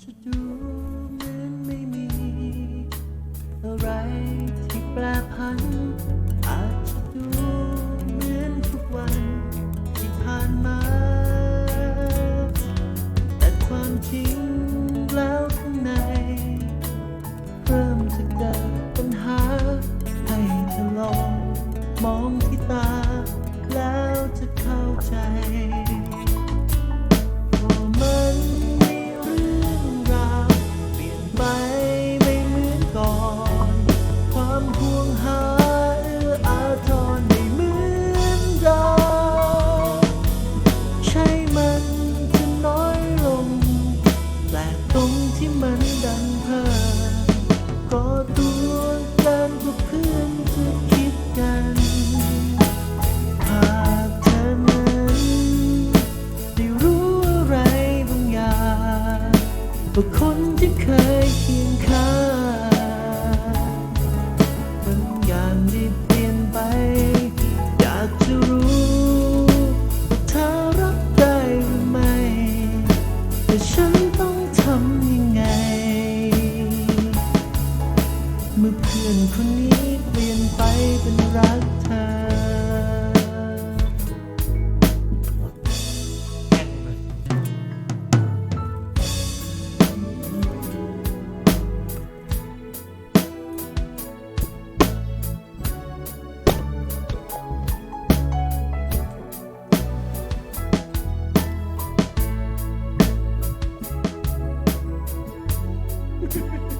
จะดูเหมือนไม่มี อะไรที่แปรผัน อาจจะดูเหมือนทุกวันที่ผ่านมา แต่ความจริงแล้วข้างใน เริ่มจะเกิดปัญหาให้เธอลองมอง แต่ฉันต้องทำยังไง เมื่อเพื่อนคนนี้เปลี่ยนไปเป็นรักเธอ Ha ha ha!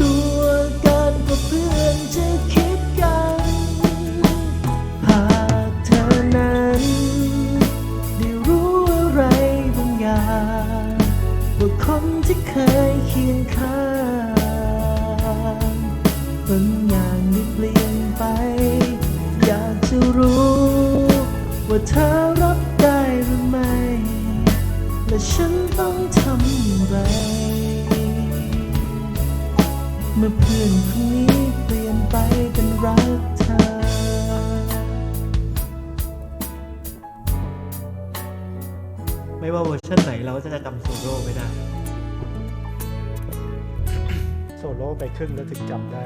ตัวกันกว่าเพื่อนจะคิดกัน หากเธอนั้นได้รู้อะไรบางอย่างว่าคนที่เคยเคียงข้างบางอย่างได้เปลี่ยนไป อยากจะรู้ ว่าเธอรับได้หรือไม่ และฉันต้องทำอย่างไร เมื่อเพื่อนคนนี้เปลี่ยนไปเป็นรักเธอ ไม่ว่าเวอร์ชันไหนเราก็จะจำโซโล่ไม่ได้ โซโล่ไปครึ่งแล้วถึงจำได้